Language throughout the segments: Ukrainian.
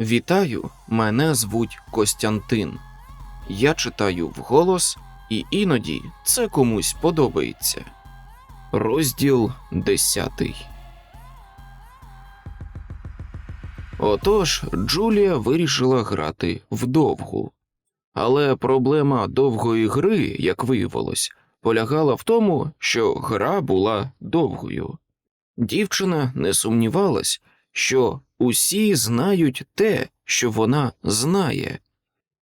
Вітаю, мене звуть Костянтин. Я читаю вголос, і іноді це комусь подобається. Розділ 10 Отож, Джулія вирішила грати вдовгу. Але проблема довгої гри, як виявилось, полягала в тому, що гра була довгою. Дівчина не сумнівалась, що усі знають те, що вона знає,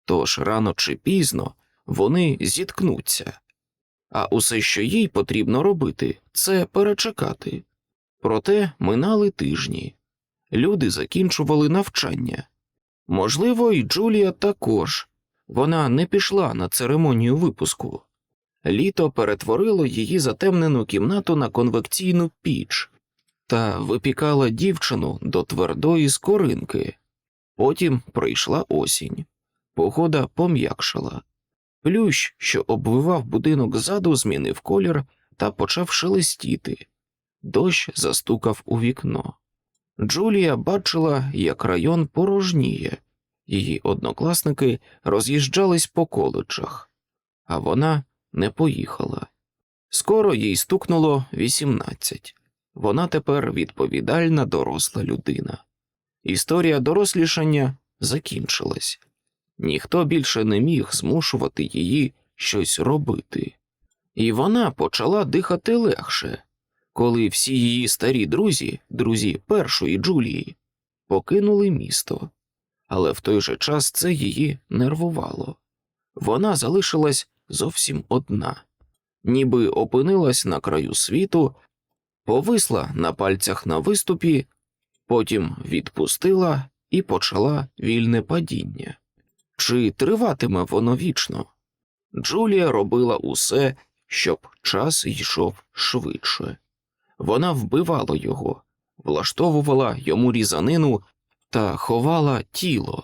тож рано чи пізно вони зіткнуться. А усе, що їй потрібно робити, це перечекати. Проте минали тижні. Люди закінчували навчання. Можливо, і Джулія також. Вона не пішла на церемонію випуску. Літо перетворило її затемнену кімнату на конвекційну піч та випікала дівчину до твердої скоринки. Потім прийшла осінь. Погода пом'якшала. Плющ, що обвивав будинок ззаду, змінив колір та почав шелестіти. Дощ застукав у вікно. Джулія бачила, як район порожніє, її однокласники роз'їжджались по коледжах, а вона не поїхала. Скоро їй стукнуло 18. Вона тепер відповідальна доросла людина. Історія дорослішання закінчилась. Ніхто більше не міг змушувати її щось робити. І вона почала дихати легше, коли всі її старі друзі, друзі першої Джулії, покинули місто. Але в той же час це її нервувало. Вона залишилась зовсім одна, ніби опинилась на краю світу повисла на пальцях на виступі, потім відпустила і почала вільне падіння. Чи триватиме воно вічно? Джулія робила усе, щоб час йшов швидше. Вона вбивала його, влаштовувала йому різанину та ховала тіло,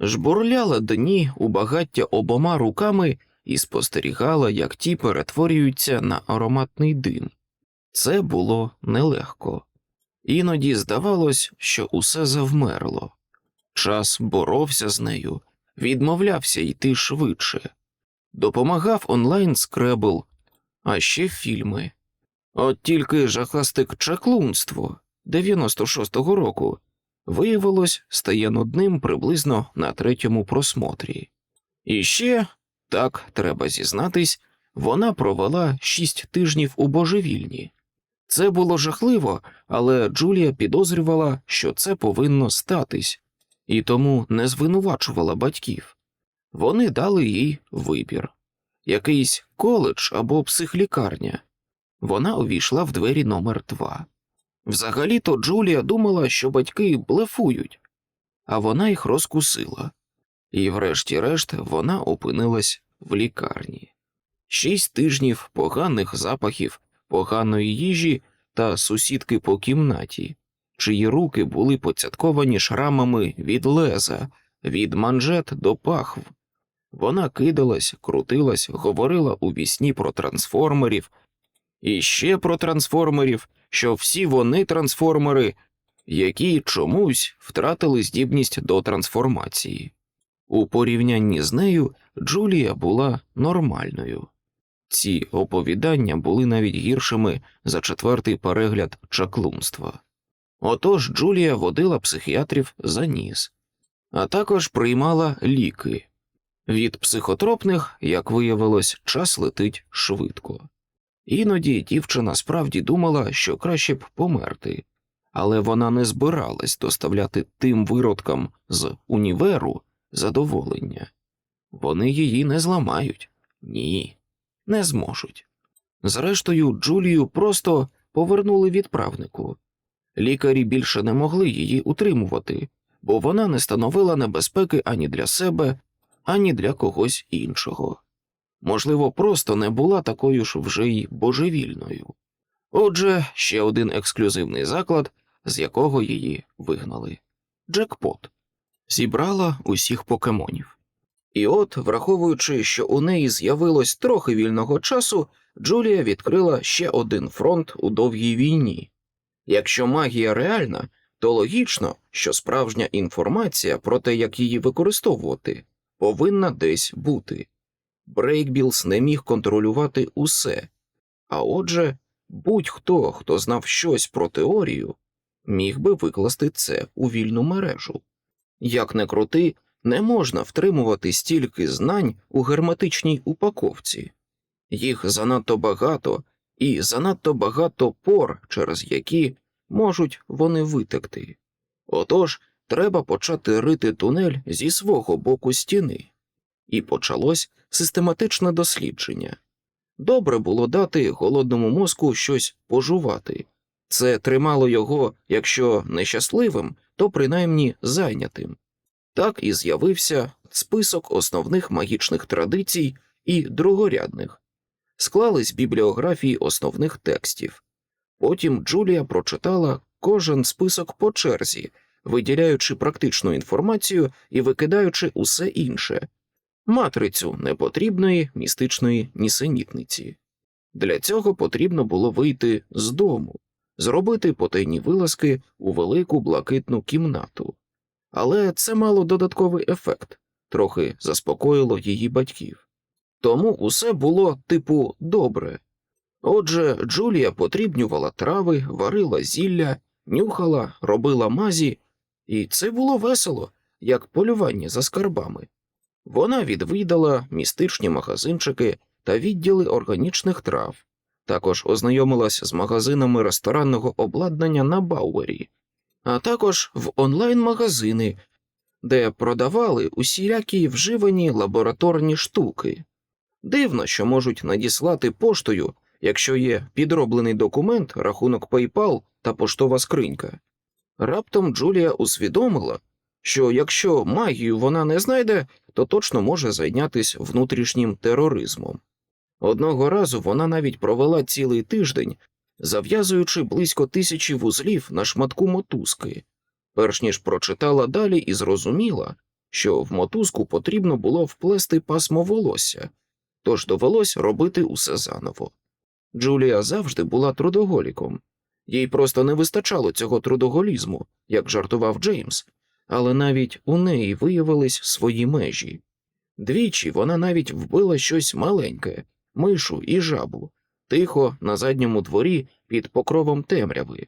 жбурляла дні у багаття обома руками і спостерігала, як ті перетворюються на ароматний дим. Це було нелегко. Іноді здавалось, що усе завмерло. Час боровся з нею, відмовлявся йти швидше, допомагав онлайн скребл, а ще фільми. От тільки жахастик чаклунство 96-го року виявилось стає нудним приблизно на третьому просмотрі. І ще, так треба зізнатись, вона провела шість тижнів у божевільні. Це було жахливо, але Джулія підозрювала, що це повинно статись, і тому не звинувачувала батьків. Вони дали їй вибір якийсь коледж або психлікарня. Вона увійшла в двері номер два. Взагалі-то Джулія думала, що батьки блефують, а вона їх розкусила, і, врешті-решт, вона опинилась в лікарні. Шість тижнів поганих запахів поганої їжі та сусідки по кімнаті, чиї руки були поцятковані шрамами від леза, від манжет до пахв. Вона кидалась, крутилась, говорила у вісні про трансформерів, і ще про трансформерів, що всі вони трансформери, які чомусь втратили здібність до трансформації. У порівнянні з нею Джулія була нормальною. Ці оповідання були навіть гіршими за четвертий перегляд чаклунства. Отож Джулія водила психіатрів за ніс, а також приймала ліки. Від психотропних, як виявилось, час летить швидко. Іноді дівчина справді думала, що краще б померти, але вона не збиралась доставляти тим виродкам з універу задоволення. Вони її не зламають. Ні не зможуть. Зрештою, Джулію просто повернули відправнику. Лікарі більше не могли її утримувати, бо вона не становила небезпеки ані для себе, ані для когось іншого. Можливо, просто не була такою ж вже й божевільною. Отже, ще один ексклюзивний заклад, з якого її вигнали Джекпот зібрала усіх покемонів. І от, враховуючи, що у неї з'явилось трохи вільного часу, Джулія відкрила ще один фронт у довгій війні. Якщо магія реальна, то логічно, що справжня інформація про те, як її використовувати, повинна десь бути. Брейкбілс не міг контролювати усе, а отже, будь-хто, хто знав щось про теорію, міг би викласти це у вільну мережу. Як не крути, не можна втримувати стільки знань у герметичній упаковці, їх занадто багато і занадто багато пор, через які можуть вони витекти. Отож, треба почати рити тунель зі свого боку стіни. І почалось систематичне дослідження. Добре було дати голодному мозку щось пожувати. Це тримало його, якщо не щасливим, то принаймні зайнятим. Так і з'явився список основних магічних традицій і другорядних, склались бібліографії основних текстів. Потім Джулія прочитала кожен список по черзі, виділяючи практичну інформацію і викидаючи усе інше матрицю непотрібної містичної нісенітниці. Для цього потрібно було вийти з дому, зробити потайні вилазки у велику блакитну кімнату. Але це мало додатковий ефект, трохи заспокоїло її батьків. Тому усе було типу добре. Отже, Джулія потрібнювала трави, варила зілля, нюхала, робила мазі, і це було весело, як полювання за скарбами. Вона відвідала містичні магазинчики та відділи органічних трав, також ознайомилась з магазинами ресторанного обладнання на Бауері, а також в онлайн-магазини, де продавали усілякі вживані лабораторні штуки. Дивно, що можуть надіслати поштою, якщо є підроблений документ, рахунок PayPal та поштова скринька. Раптом Джулія усвідомила, що якщо магію вона не знайде, то точно може зайнятися внутрішнім тероризмом. Одного разу вона навіть провела цілий тиждень, зав'язуючи близько тисячі вузлів на шматку мотузки, перш ніж прочитала далі і зрозуміла, що в мотузку потрібно було вплести пасмо волосся, тож довелось робити усе заново. Джулія завжди була трудоголіком, їй просто не вистачало цього трудоголізму, як жартував Джеймс, але навіть у неї виявились свої межі. Двічі вона навіть вбила щось маленьке, мишу і жабу, тихо на задньому дворі під покровом темряви.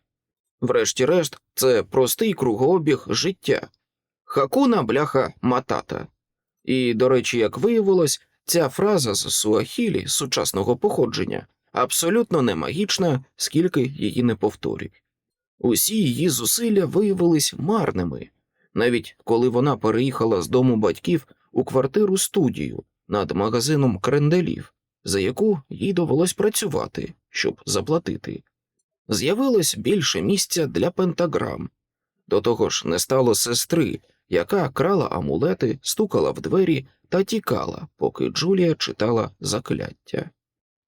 Врешті-решт, це простий кругообіг життя. Хакуна бляха матата. І, до речі, як виявилось, ця фраза з суахілі сучасного походження абсолютно не магічна, скільки її не повторюють. Усі її зусилля виявились марними, навіть коли вона переїхала з дому батьків у квартиру студію над магазином кренделів, за яку їй довелось працювати, щоб заплатити. З'явилось більше місця для пентаграм. До того ж, не стало сестри, яка крала амулети, стукала в двері та тікала, поки Джулія читала закляття.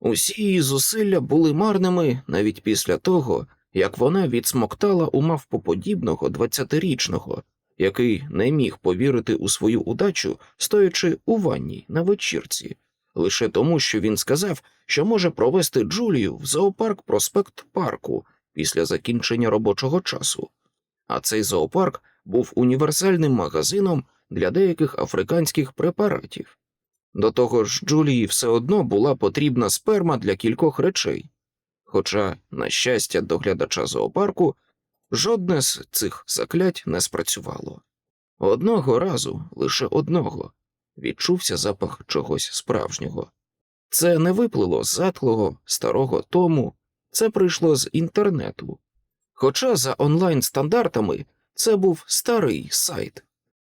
Усі її зусилля були марними навіть після того, як вона відсмоктала у мавпоподібного двадцятирічного, який не міг повірити у свою удачу, стоячи у ванні на вечірці, лише тому, що він сказав, що може провести Джулію в зоопарк проспект парку після закінчення робочого часу. А цей зоопарк був універсальним магазином для деяких африканських препаратів. До того ж, Джулії все одно була потрібна сперма для кількох речей, хоча, на щастя, доглядача зоопарку жодне з цих заклять не спрацювало. Одного разу, лише одного, відчувся запах чогось справжнього. Це не виплило з затхлого старого тому, це прийшло з інтернету. Хоча за онлайн стандартами це був старий сайт.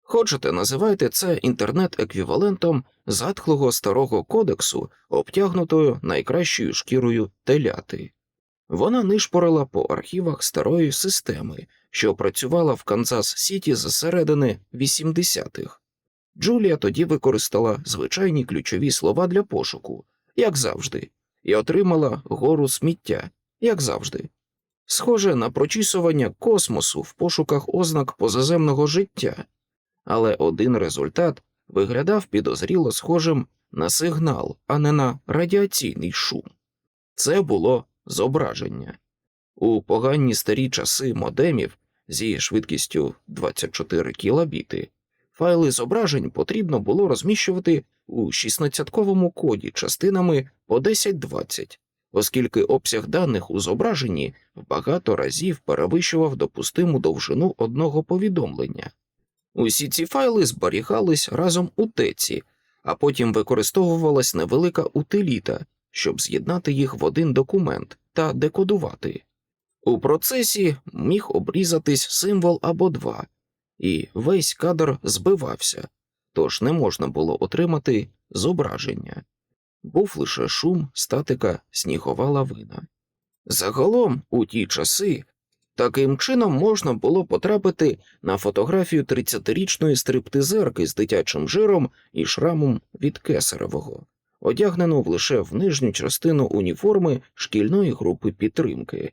Хочете, називайте це інтернет-еквівалентом затхлого старого кодексу, обтягнутою найкращою шкірою теляти. Вона нишпорила по архівах старої системи, що працювала в Канзас Сіті з середини 80-х. Джулія тоді використала звичайні ключові слова для пошуку, як завжди, і отримала гору сміття, як завжди. Схоже на прочісування космосу в пошуках ознак позаземного життя, але один результат виглядав підозріло схожим на сигнал, а не на радіаційний шум. Це було зображення. У погані старі часи модемів зі швидкістю 24 кілобіти. Файли зображень потрібно було розміщувати у 16-ковому коді частинами по 10-20, оскільки обсяг даних у зображенні багато разів перевищував допустиму довжину одного повідомлення. Усі ці файли зберігались разом у теці, а потім використовувалась невелика утиліта, щоб з'єднати їх в один документ та декодувати. У процесі міг обрізатись символ або два, і весь кадр збивався, тож не можна було отримати зображення. Був лише шум, статика, снігова лавина. Загалом, у ті часи, таким чином можна було потрапити на фотографію 30-річної стриптизерки з дитячим жиром і шрамом від кесаревого, одягнену лише в нижню частину уніформи шкільної групи підтримки.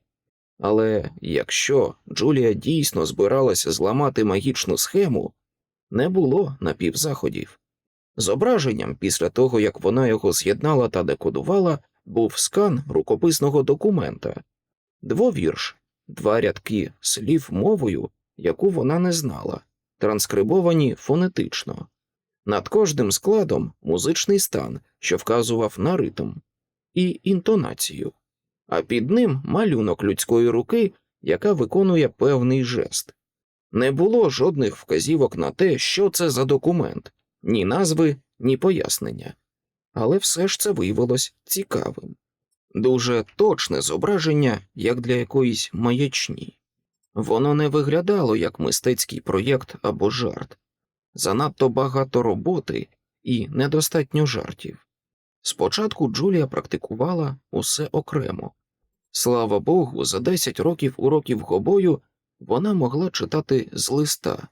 Але якщо Джулія дійсно збиралася зламати магічну схему, не було напівзаходів. Зображенням після того, як вона його з'єднала та декодувала, був скан рукописного документа, двовірш, два рядки слів мовою, яку вона не знала, транскрибовані фонетично. Над кожним складом музичний стан, що вказував на ритм, і інтонацію, а під ним малюнок людської руки, яка виконує певний жест. Не було жодних вказівок на те, що це за документ, ні назви, ні пояснення. Але все ж це виявилось цікавим. Дуже точне зображення, як для якоїсь маячні. Воно не виглядало як мистецький проєкт або жарт, занадто багато роботи і недостатньо жартів. Спочатку Джулія практикувала усе окремо. Слава Богу, за 10 років уроків гобою вона могла читати з листа.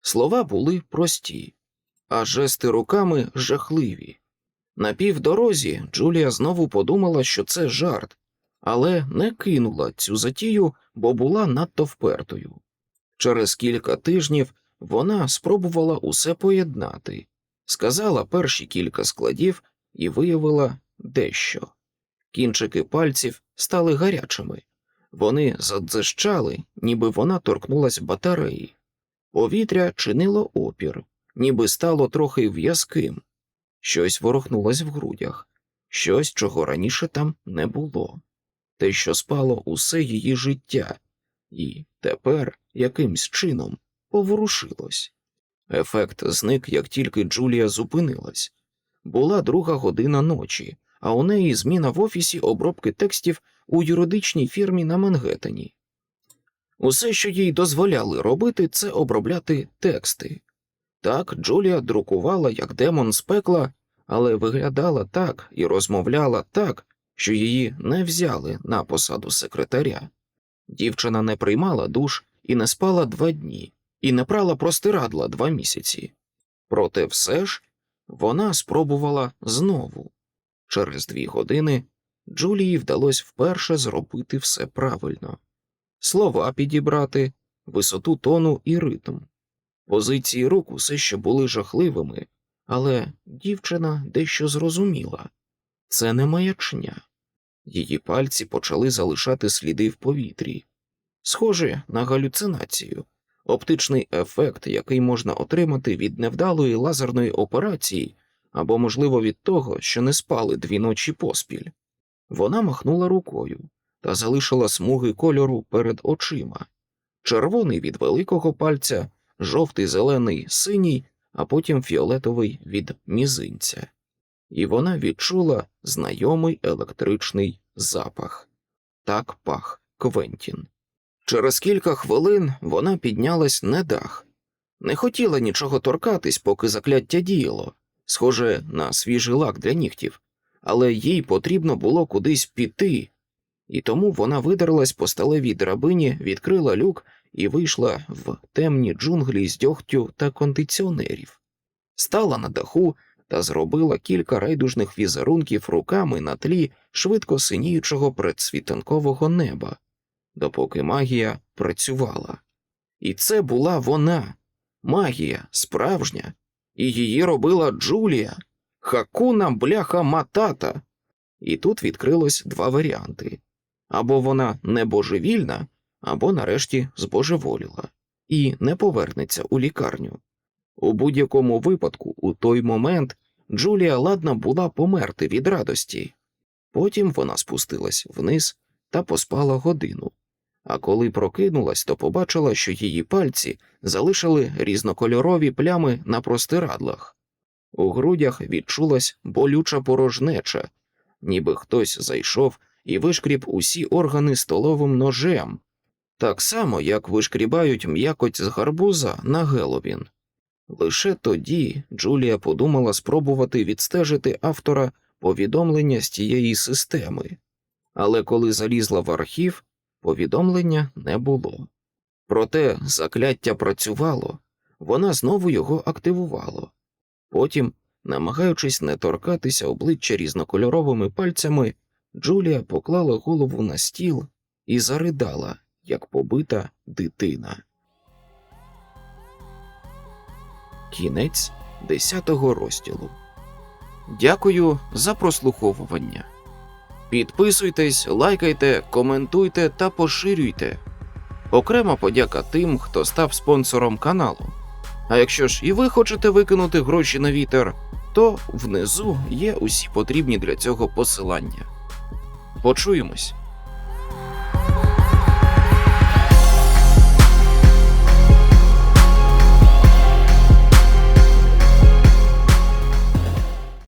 Слова були прості, а жести руками жахливі. На півдорозі Джулія знову подумала, що це жарт, але не кинула цю затію, бо була надто впертою. Через кілька тижнів вона спробувала усе поєднати, сказала перші кілька складів і виявила дещо. Кінчики пальців стали гарячими, вони задзищали, ніби вона торкнулась батареї. Повітря чинило опір, ніби стало трохи в'язким. Щось ворухнулось в грудях, щось, чого раніше там не було, те, що спало усе її життя, і тепер якимсь чином поворушилось. Ефект зник, як тільки Джулія зупинилась. Була друга година ночі, а у неї зміна в офісі обробки текстів у юридичній фірмі на Мангеттені. Усе, що їй дозволяли робити, це обробляти тексти. Так, Джулія друкувала як демон з пекла, але виглядала так і розмовляла так, що її не взяли на посаду секретаря. Дівчина не приймала душ і не спала два дні, і не прала простирадла два місяці. Проте все ж вона спробувала знову. Через дві години Джулії вдалося вперше зробити все правильно слова підібрати, висоту тону і ритм. Позиції рук усе ще були жахливими, але дівчина дещо зрозуміла це не маячня. Її пальці почали залишати сліди в повітрі, схоже на галюцинацію, оптичний ефект, який можна отримати від невдалої лазерної операції або, можливо, від того, що не спали дві ночі поспіль. Вона махнула рукою та залишила смуги кольору перед очима червоний від великого пальця, жовтий, зелений, синій, а потім фіолетовий від мізинця. І вона відчула знайомий електричний запах. Так пах Квентін. Через кілька хвилин вона піднялась на дах, не хотіла нічого торкатись, поки закляття діяло, схоже на свіжий лак для нігтів, але їй потрібно було кудись піти, і тому вона видерлась по сталевій драбині, відкрила люк і вийшла в темні джунглі з дьогтю та кондиціонерів, стала на даху та зробила кілька райдужних візерунків руками на тлі швидко синіючого предсвітанкового неба, допоки магія працювала. І це була вона, магія справжня, і її робила Джулія, хакуна бляха матата. І тут відкрилось два варіанти або вона не божевільна, або нарешті збожеволіла і не повернеться у лікарню. У будь-якому випадку, у той момент Джулія ладна була померти від радості. Потім вона спустилась вниз та поспала годину. А коли прокинулась, то побачила, що її пальці залишили різнокольорові плями на простирадлах. У грудях відчулась болюча порожнеча, ніби хтось зайшов і вишкріб усі органи столовим ножем, так само, як вишкрібають м'якоть з гарбуза на Геловін. Лише тоді Джулія подумала спробувати відстежити автора повідомлення з тієї системи, але коли залізла в архів, повідомлення не було. Проте закляття працювало, вона знову його активувала. Потім, намагаючись не торкатися обличчя різнокольоровими пальцями, Джулія поклала голову на стіл і заридала, як побита дитина. Кінець 10 розділу. Дякую за прослуховування. Підписуйтесь, лайкайте, коментуйте та поширюйте. Окрема подяка тим, хто став спонсором каналу. А якщо ж і ви хочете викинути гроші на вітер, то внизу є усі потрібні для цього посилання. Почуємось!